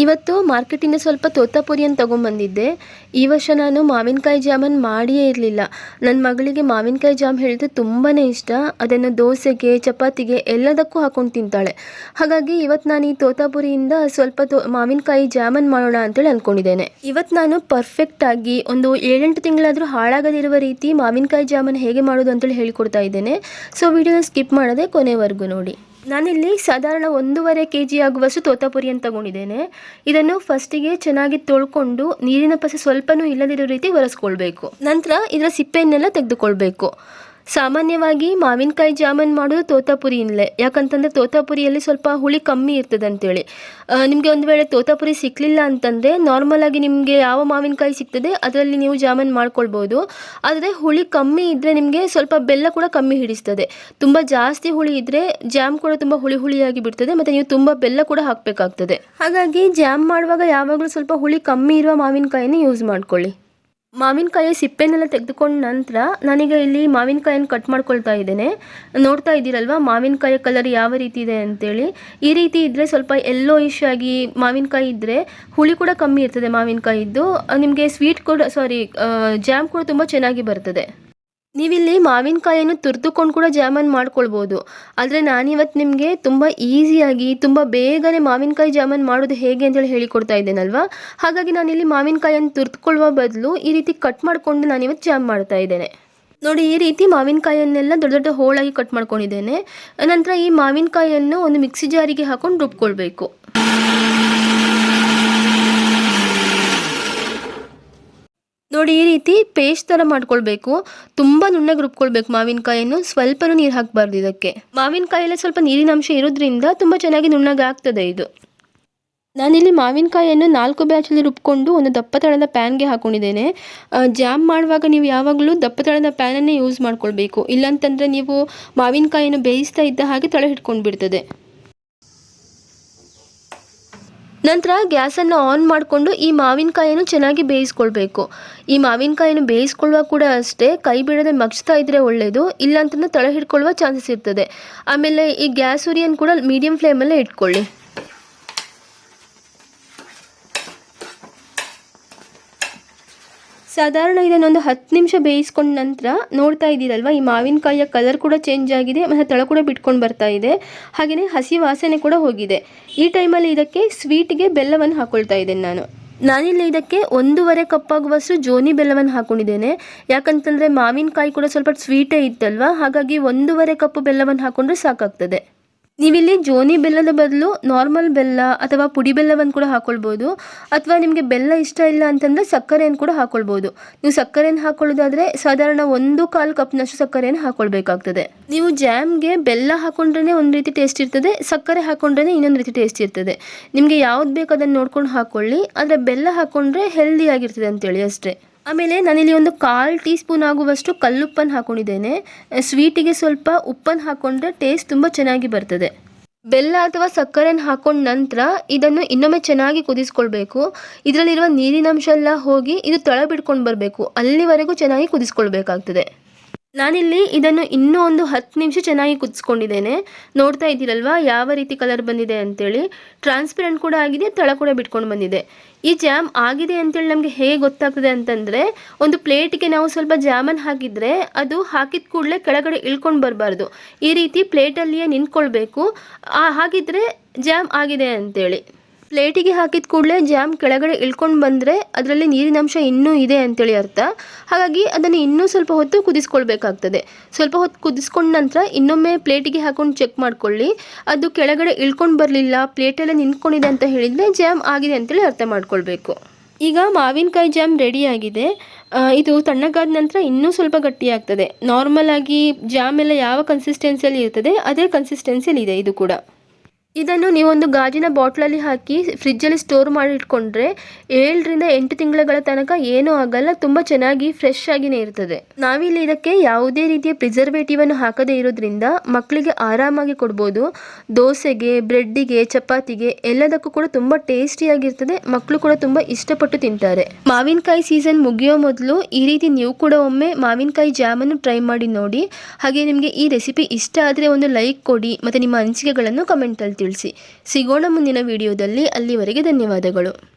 ಇವತ್ತು ಮಾರ್ಕೆಟಿಂದ ಸ್ವಲ್ಪ ತೋತಾಪುರಿಯನ್ನು ತೊಗೊಂಬಂದಿದ್ದೆ. ಈ ವರ್ಷ ನಾನು ಮಾವಿನಕಾಯಿ ಜಾಮನ್ ಮಾಡಿಯೇ ಇರಲಿಲ್ಲ. ನನ್ನ ಮಗಳಿಗೆ ಮಾವಿನಕಾಯಿ ಜಾಮ್ ಹೇಳಿದ್ರೆ ತುಂಬಾ ಇಷ್ಟ. ಅದನ್ನು ದೋಸೆಗೆ, ಚಪಾತಿಗೆ ಎಲ್ಲದಕ್ಕೂ ಹಾಕೊಂಡು ತಿಂತಾಳೆ. ಹಾಗಾಗಿ ಇವತ್ತು ನಾನು ಈ ತೋತಾಪುರಿಯಿಂದ ಸ್ವಲ್ಪ ತೋ ಮಾವಿನಕಾಯಿ ಜಾಮನ್ ಮಾಡೋಣ ಅಂತೇಳಿ ಅಂದ್ಕೊಂಡಿದ್ದೇನೆ ಇವತ್ತು ನಾನು ಪರ್ಫೆಕ್ಟಾಗಿ ಒಂದು ಏಳೆಂಟು ತಿಂಗಳಾದರೂ ಹಾಳಾಗದಿರುವ ರೀತಿ ಮಾವಿನಕಾಯಿ ಜಾಮನ್ನು ಹೇಗೆ ಮಾಡೋದು ಅಂತೇಳಿ ಹೇಳಿಕೊಡ್ತಾ ಇದ್ದೇನೆ. ಸೊ ವಿಡಿಯೋನ ಸ್ಕಿಪ್ ಮಾಡೋದೇ ಕೊನೆವರೆಗೂ ನೋಡಿ. ನಾನಿಲ್ಲಿ ಸಾಧಾರಣ ಒಂದೂವರೆ ಕೆ ಜಿ ಆಗುವಷ್ಟು ತೋತಾಪುರಿಯನ್ನು ತಗೊಂಡಿದ್ದೇನೆ. ಇದನ್ನು ಫಸ್ಟಿಗೆ ಚೆನ್ನಾಗಿ ತೊಳ್ಕೊಂಡು ನೀರಿನ ಪಸೆ ಸ್ವಲ್ಪನೂ ಇಲ್ಲದಿರೋ ರೀತಿ ಒರೆಸ್ಕೊಳ್ಬೇಕು. ನಂತರ ಇದರ ಸಿಪ್ಪೆಯನ್ನೆಲ್ಲ ತೆಗೆದುಕೊಳ್ಬೇಕು. ಸಾಮಾನ್ಯವಾಗಿ ಮಾವಿನಕಾಯಿ ಜಾಮೂನ್ ಮಾಡೋದು ತೋತಾಪುರಿಯಿಂದಲೇ ಯಾಕಂತಂದರೆ ತೋತಾಪುರಿಯಲ್ಲಿ ಸ್ವಲ್ಪ ಹುಳಿ ಕಮ್ಮಿ ಇರ್ತದೆ ಅಂತೇಳಿ. ನಿಮಗೆ ಒಂದು ವೇಳೆ ತೋತಾಪುರಿ ಸಿಕ್ಕಲಿಲ್ಲ ಅಂತಂದರೆ ನಾರ್ಮಲಾಗಿ ನಿಮಗೆ ಯಾವ ಮಾವಿನಕಾಯಿ ಸಿಗ್ತದೆ ಅದರಲ್ಲಿ ನೀವು ಜಾಮೂನ್ ಮಾಡ್ಕೊಳ್ಬೋದು. ಆದರೆ ಹುಳಿ ಕಮ್ಮಿ ಇದ್ದರೆ ನಿಮಗೆ ಸ್ವಲ್ಪ ಬೆಲ್ಲ ಕೂಡ ಕಮ್ಮಿ ಹಿಡಿಸ್ತದೆ. ತುಂಬ ಜಾಸ್ತಿ ಹುಳಿ ಇದ್ದರೆ ಜಾಮ್ ಕೂಡ ತುಂಬ ಹುಳಿ ಹುಳಿಯಾಗಿ ಬಿಡ್ತದೆ ಮತ್ತು ನೀವು ತುಂಬ ಬೆಲ್ಲ ಕೂಡ ಹಾಕಬೇಕಾಗ್ತದೆ. ಹಾಗಾಗಿ ಜಾಮ್ ಮಾಡುವಾಗ ಯಾವಾಗಲೂ ಸ್ವಲ್ಪ ಹುಳಿ ಕಮ್ಮಿ ಇರುವ ಮಾವಿನಕಾಯಿನ ಯೂಸ್ ಮಾಡ್ಕೊಳ್ಳಿ. ಮಾವಿನಕಾಯಿ ಸಿಪ್ಪೆನೆಲ್ಲ ತೆಗೆದುಕೊಂಡ ನಂತರ ನಾನೀಗ ಇಲ್ಲಿ ಮಾವಿನಕಾಯನ್ನು ಕಟ್ ಮಾಡ್ಕೊಳ್ತಾ ಇದ್ದೇನೆ. ನೋಡ್ತಾ ಇದ್ದೀರಲ್ವಾ ಮಾವಿನಕಾಯಿ ಕಲರ್ ಯಾವ ರೀತಿ ಇದೆ ಅಂತೇಳಿ. ಈ ರೀತಿ ಇದ್ದರೆ ಸ್ವಲ್ಪ ಎಲ್ಲೋಯಿಶ್ ಆಗಿ ಮಾವಿನಕಾಯಿ ಇದ್ದರೆ ಹುಳಿ ಕೂಡ ಕಮ್ಮಿ ಇರ್ತದೆ ಮಾವಿನಕಾಯಿದ್ದು. ನಿಮಗೆ ಸ್ವೀಟ್ ಕೂಡ ಸಾರಿ ಜಾಮ್ ಕೂಡ ತುಂಬ ಚೆನ್ನಾಗಿ ಬರ್ತದೆ. ನೀವಿಲ್ಲಿ ಮಾವಿನಕಾಯಿಯನ್ನು ತುರಿದುಕೊಂಡು ಕೂಡ ಜಾಮನ್ ಮಾಡ್ಕೊಳ್ಬೋದು. ಆದರೆ ನಾನಿವತ್ತು ನಿಮಗೆ ತುಂಬ ಈಸಿಯಾಗಿ, ತುಂಬ ಬೇಗನೆ ಮಾವಿನಕಾಯಿ ಜಾಮನ್ ಮಾಡೋದು ಹೇಗೆ ಅಂತೇಳಿ ಹೇಳಿಕೊಡ್ತಾ ಇದ್ದೇನಲ್ವಾ? ಹಾಗಾಗಿ ನಾನಿಲ್ಲಿ ಮಾವಿನಕಾಯಿಯನ್ನು ತುರಿದುಕೊಳ್ಳುವ ಬದಲು ಈ ರೀತಿ ಕಟ್ ಮಾಡಿಕೊಂಡು ನಾನಿವತ್ತು ಜಾಮ್ ಮಾಡ್ತಾ ಇದ್ದೇನೆ. ನೋಡಿ, ಈ ರೀತಿ ಮಾವಿನಕಾಯಿಯನ್ನೆಲ್ಲ ದೊಡ್ಡ ದೊಡ್ಡ ಹೋಳಾಗಿ ಕಟ್ ಮಾಡ್ಕೊಂಡಿದ್ದೇನೆ. ನಂತರ ಈ ಮಾವಿನಕಾಯಿಯನ್ನು ಒಂದು ಮಿಕ್ಸಿ ಜಾರಿಗೆ ಹಾಕೊಂಡು ರುಬ್ಕೊಳ್ಬೇಕು. ನೋಡಿ, ಈ ರೀತಿ ಪೇಸ್ಟ್ ಥರ ಮಾಡ್ಕೊಳ್ಬೇಕು. ತುಂಬ ನುಣ್ಣಗೆ ರುಬ್ಕೊಳ್ಬೇಕು ಮಾವಿನಕಾಯಿಯನ್ನು. ಸ್ವಲ್ಪನೂ ನೀರು ಹಾಕಬಾರ್ದು ಇದಕ್ಕೆ. ಮಾವಿನಕಾಯಲ್ಲೇ ಸ್ವಲ್ಪ ನೀರಿನ ಅಂಶ ಇರೋದ್ರಿಂದ ತುಂಬ ಚೆನ್ನಾಗಿ ನುಣ್ಣಗೆ ಆಗ್ತದೆ ಇದು. ನಾನಿಲ್ಲಿ ಮಾವಿನಕಾಯಿಯನ್ನು ನಾಲ್ಕು ಬ್ಯಾಚಲ್ಲಿ ರುಬ್ಕೊಂಡು ಒಂದು ದಪ್ಪ ತಳದ ಪ್ಯಾನ್ಗೆ ಹಾಕೊಂಡಿದ್ದೇನೆ. ಜಾಮ್ ಮಾಡುವಾಗ ನೀವು ಯಾವಾಗಲೂ ದಪ್ಪ ತಳದ ಪ್ಯಾನನ್ನೇ ಯೂಸ್ ಮಾಡ್ಕೊಳ್ಬೇಕು. ಇಲ್ಲಾಂತಂದರೆ ನೀವು ಮಾವಿನಕಾಯಿಯನ್ನು ಬೇಯಿಸ್ತಾ ಇದ್ದ ಹಾಗೆ ತಳ ಹಿಡ್ಕೊಂಡು ಬಿಡ್ತದೆ ನಂತರ ಗ್ಯಾಸನ್ನು ಆನ್ ಮಾಡಿಕೊಂಡು ಈ ಮಾವಿನಕಾಯಿಯನ್ನು ಚೆನ್ನಾಗಿ ಬೇಯಿಸ್ಕೊಳ್ಬೇಕು. ಈ ಮಾವಿನಕಾಯಿಯನ್ನು ಬೇಯಿಸ್ಕೊಳ್ಳುವಾಗ ಕೂಡ ಅಷ್ಟೇ ಕೈ ಬಿಡದೆ ಮಗ್ಚ್ತಾ ಇದ್ದರೆ ಒಳ್ಳೆಯದು ಇಲ್ಲಾಂತಂದ್ರೆ ತಳ ಹಿಡ್ಕೊಳ್ಳುವ ಚಾನ್ಸಸ್ ಇರ್ತದೆ. ಆಮೇಲೆ ಈ ಗ್ಯಾಸ್ ಉರಿಯನ್ನು ಕೂಡ ಮೀಡಿಯಂ ಫ್ಲೇಮಲ್ಲೇ ಇಟ್ಕೊಳ್ಳಿ. ಸಾಧಾರಣ ಇದನ್ನೊಂದು ಹತ್ತು ನಿಮಿಷ ಬೇಯಿಸ್ಕೊಂಡ ನಂತರ ನೋಡ್ತಾ ಇದ್ದೀರಲ್ವ, ಈ ಮಾವಿನಕಾಯಿಯ ಕಲರ್ ಕೂಡ ಚೇಂಜ್ ಆಗಿದೆ, ಮತ್ತು ತಳ ಕೂಡ ಬಿಟ್ಕೊಂಡು ಬರ್ತಾ ಇದೆ. ಹಾಗೆಯೇ ಹಸಿ ವಾಸನೆ ಕೂಡ ಹೋಗಿದೆ. ಈ ಟೈಮಲ್ಲಿ ಇದಕ್ಕೆ ಸ್ವೀಟ್ಗೆ ಬೆಲ್ಲವನ್ನು ಹಾಕೊಳ್ತಾ ಇದ್ದೇನೆ ನಾನು. ನಾನಿಲ್ಲಿ ಇದಕ್ಕೆ ಒಂದೂವರೆ ಕಪ್ಪಾಗುವಷ್ಟು ಜೋನಿ ಬೆಲ್ಲವನ್ನು ಹಾಕೊಂಡಿದ್ದೇನೆ. ಯಾಕಂತಂದರೆ ಮಾವಿನಕಾಯಿ ಕೂಡ ಸ್ವಲ್ಪ ಸ್ವೀಟೇ ಇತ್ತಲ್ವ, ಹಾಗಾಗಿ ಒಂದೂವರೆ ಕಪ್ ಬೆಲ್ಲವನ್ನು ಹಾಕೊಂಡ್ರೆ ಸಾಕಾಗ್ತದೆ. ನೀವಿಲ್ಲಿ ಜೋನಿ ಬೆಲ್ಲದ ಬದಲು ನಾರ್ಮಲ್ ಬೆಲ್ಲ ಅಥವಾ ಪುಡಿ ಬೆಲ್ಲವನ್ನು ಕೂಡ ಹಾಕ್ಕೊಳ್ಬೋದು ಅಥವಾ ನಿಮಗೆ ಬೆಲ್ಲ ಇಷ್ಟ ಇಲ್ಲ ಅಂತಂದರೆ ಸಕ್ಕರೆಯನ್ನು ಕೂಡ ಹಾಕ್ಕೊಳ್ಬೋದು ನೀವು ಸಕ್ಕರೆಯನ್ನು ಹಾಕ್ಕೊಳ್ಳೋದಾದರೆ ಸಾಧಾರಣ ಒಂದು ಕಾಲು ಕಪ್ನಷ್ಟು ಸಕ್ಕರೆಯನ್ನು ಹಾಕೊಳ್ಬೇಕಾಗ್ತದೆ. ನೀವು ಜಾಮ್ಗೆ ಬೆಲ್ಲ ಹಾಕೊಂಡ್ರೇ ಒಂದು ರೀತಿ ಟೇಸ್ಟ್ ಇರ್ತದೆ, ಸಕ್ಕರೆ ಹಾಕೊಂಡ್ರೆ ಇನ್ನೊಂದು ರೀತಿ ಟೇಸ್ಟ್ ಇರ್ತದೆ. ನಿಮಗೆ ಯಾವ್ದು ಬೇಕು ಅದನ್ನು ನೋಡ್ಕೊಂಡು ಹಾಕೊಳ್ಳಿ. ಆದರೆ ಬೆಲ್ಲ ಹಾಕೊಂಡ್ರೆ ಹೆಲ್ದಿಯಾಗಿರ್ತದೆ ಅಂತೇಳಿ ಅಷ್ಟೇ. ಆಮೇಲೆ ನಾನಿಲ್ಲಿ ಒಂದು ಕಾಲು ಟೀ ಸ್ಪೂನ್ ಆಗುವಷ್ಟು ಕಲ್ಲುಪ್ಪನ್ನು ಹಾಕೊಂಡಿದ್ದೇನೆ. ಸ್ವೀಟಿಗೆ ಸ್ವಲ್ಪ ಉಪ್ಪನ್ನು ಹಾಕ್ಕೊಂಡ್ರೆ ಟೇಸ್ಟ್ ತುಂಬ ಚೆನ್ನಾಗಿ ಬರ್ತದೆ. ಬೆಲ್ಲ ಅಥವಾ ಸಕ್ಕರೆಯನ್ನು ಹಾಕೊಂಡ ನಂತರ ಇದನ್ನು ಇನ್ನೊಮ್ಮೆ ಚೆನ್ನಾಗಿ ಕುದಿಸ್ಕೊಳ್ಬೇಕು. ಇದರಲ್ಲಿರುವ ನೀರಿನಂಶ ಎಲ್ಲ ಹೋಗಿ ಇದು ತಳ ಬಿಡ್ಕೊಂಡು ಬರಬೇಕು. ಅಲ್ಲಿವರೆಗೂ ಚೆನ್ನಾಗಿ ಕುದಿಸ್ಕೊಳ್ಬೇಕಾಗ್ತದೆ. ನಾನಿಲ್ಲಿ ಇದನ್ನು ಇನ್ನೂ ಒಂದು ಹತ್ತು ನಿಮಿಷ ಚೆನ್ನಾಗಿ ಕುದಿಸ್ಕೊಂಡಿದ್ದೇನೆ. ನೋಡ್ತಾ ಇದ್ದೀರಲ್ವ? ಯಾವ ರೀತಿ ಕಲರ್ ಬಂದಿದೆ ಅಂತೇಳಿ. ಟ್ರಾನ್ಸ್ಪರೆಂಟ್ ಕೂಡ ಆಗಿದೆ, ತಳ ಕೂಡ ಬಿಟ್ಕೊಂಡು ಬಂದಿದೆ. ಈ ಜಾಮ್ ಆಗಿದೆ ಅಂತೇಳಿ ನಮಗೆ ಹೇಗೆ ಗೊತ್ತಾಗ್ತದೆ ಅಂತಂದರೆ, ಒಂದು ಪ್ಲೇಟಿಗೆ ನಾವು ಸ್ವಲ್ಪ ಜಾಮನ್ ಹಾಕಿದರೆ ಅದು ಹಾಕಿದ ಕೂಡಲೇ ಕೆಳಗಡೆ ಇಳ್ಕೊಂಡು ಬರಬಾರ್ದು. ಈ ರೀತಿ ಪ್ಲೇಟಲ್ಲಿಯೇ ನಿಂತ್ಕೊಳ್ಬೇಕು. ಹಾಗಿದ್ರೆ ಜಾಮ್ ಆಗಿದೆ ಅಂತೇಳಿ. ಪ್ಲೇಟಿಗೆ ಹಾಕಿದ ಕೂಡಲೇ ಜಾಮ್ ಕೆಳಗಡೆ ಇಳ್ಕೊಂಡು ಬಂದರೆ ಅದರಲ್ಲಿ ನೀರಿನಂಶ ಇನ್ನೂ ಇದೆ ಅಂತೇಳಿ ಅರ್ಥ. ಹಾಗಾಗಿ ಅದನ್ನು ಇನ್ನೂ ಸ್ವಲ್ಪ ಹೊತ್ತು ಕುದಿಸ್ಕೊಳ್ಬೇಕಾಗ್ತದೆ. ಸ್ವಲ್ಪ ಹೊತ್ತು ಕುದಿಸ್ಕೊಂಡ ನಂತರ ಇನ್ನೊಮ್ಮೆ ಪ್ಲೇಟಿಗೆ ಹಾಕೊಂಡು ಚೆಕ್ ಮಾಡ್ಕೊಳ್ಳಿ. ಅದು ಕೆಳಗಡೆ ಇಳ್ಕೊಂಡು ಬರಲಿಲ್ಲ ಪ್ಲೇಟೆಲ್ಲ ನಿಂತ್ಕೊಂಡಿದೆ ಅಂತ ಹೇಳಿದರೆ ಜಾಮ್ ಆಗಿದೆ ಅಂತೇಳಿ ಅರ್ಥ ಮಾಡ್ಕೊಳ್ಬೇಕು. ಈಗ ಮಾವಿನಕಾಯಿ ಜಾಮ್ ರೆಡಿಯಾಗಿದೆ ಇದು ತಣ್ಣಗಾದ ನಂತರ ಇನ್ನೂ ಸ್ವಲ್ಪ ಗಟ್ಟಿಯಾಗ್ತದೆ. ನಾರ್ಮಲ್ ಆಗಿ ಜಾಮ್ ಎಲ್ಲ ಯಾವ ಕನ್ಸಿಸ್ಟೆನ್ಸಿಯಲ್ಲಿ ಇರ್ತದೆ, ಅದೇ ಕನ್ಸಿಸ್ಟೆನ್ಸಿಯಲ್ಲಿ ಇದೆ ಇದು ಕೂಡ. ಇದನ್ನು ನೀವೊಂದು ಗಾಜಿನ ಬಾಟ್ಲಲ್ಲಿ ಹಾಕಿ ಫ್ರಿಜ್ಜಲ್ಲಿ ಸ್ಟೋರ್ ಮಾಡಿ ಇಟ್ಕೊಂಡ್ರೆ ಏಳರಿಂದ ಎಂಟು ತಿಂಗಳ ತನಕ ಏನೂ ಆಗಲ್ಲ, ತುಂಬ ಚೆನ್ನಾಗಿ ಫ್ರೆಶ್ ಆಗಿನೇ ಇರ್ತದೆ. ನಾವಿಲ್ಲಿ ಇದಕ್ಕೆ ಯಾವುದೇ ರೀತಿಯ ಪ್ರಿಸರ್ವೇಟಿವ್ ಅನ್ನು ಹಾಕದೇ ಇರೋದ್ರಿಂದ ಮಕ್ಕಳಿಗೆ ಆರಾಮಾಗಿ ಕೊಡ್ಬೋದು. ದೋಸೆಗೆ, ಬ್ರೆಡ್ಡಿಗೆ, ಚಪಾತಿಗೆ ಎಲ್ಲದಕ್ಕೂ ಕೂಡ ತುಂಬ ಟೇಸ್ಟಿಯಾಗಿರ್ತದೆ ಮಕ್ಕಳು ಕೂಡ ತುಂಬ ಇಷ್ಟಪಟ್ಟು ತಿಂತಾರೆ. ಮಾವಿನಕಾಯಿ ಸೀಸನ್ ಮುಗಿಯೋ ಮೊದಲು ಈ ರೀತಿ ನೀವು ಕೂಡ ಒಮ್ಮೆ ಮಾವಿನಕಾಯಿ ಜಾಮನ್ನು ಟ್ರೈ ಮಾಡಿ ನೋಡಿ. ಹಾಗೆ ನಿಮಗೆ ಈ ರೆಸಿಪಿ ಇಷ್ಟ ಆದರೆ ಒಂದು ಲೈಕ್ ಕೊಡಿ, ಮತ್ತು ನಿಮ್ಮ ಅನಿಸಿಕೆಗಳನ್ನು ಕಮೆಂಟಲ್ಲಿ ತಿಳಿಸಿ. ಸಿಗೋಣ ಮುಂದಿನ ವಿಡಿಯೋದಲ್ಲಿ. ಅಲ್ಲಿವರೆಗೆ ಧನ್ಯವಾದಗಳು.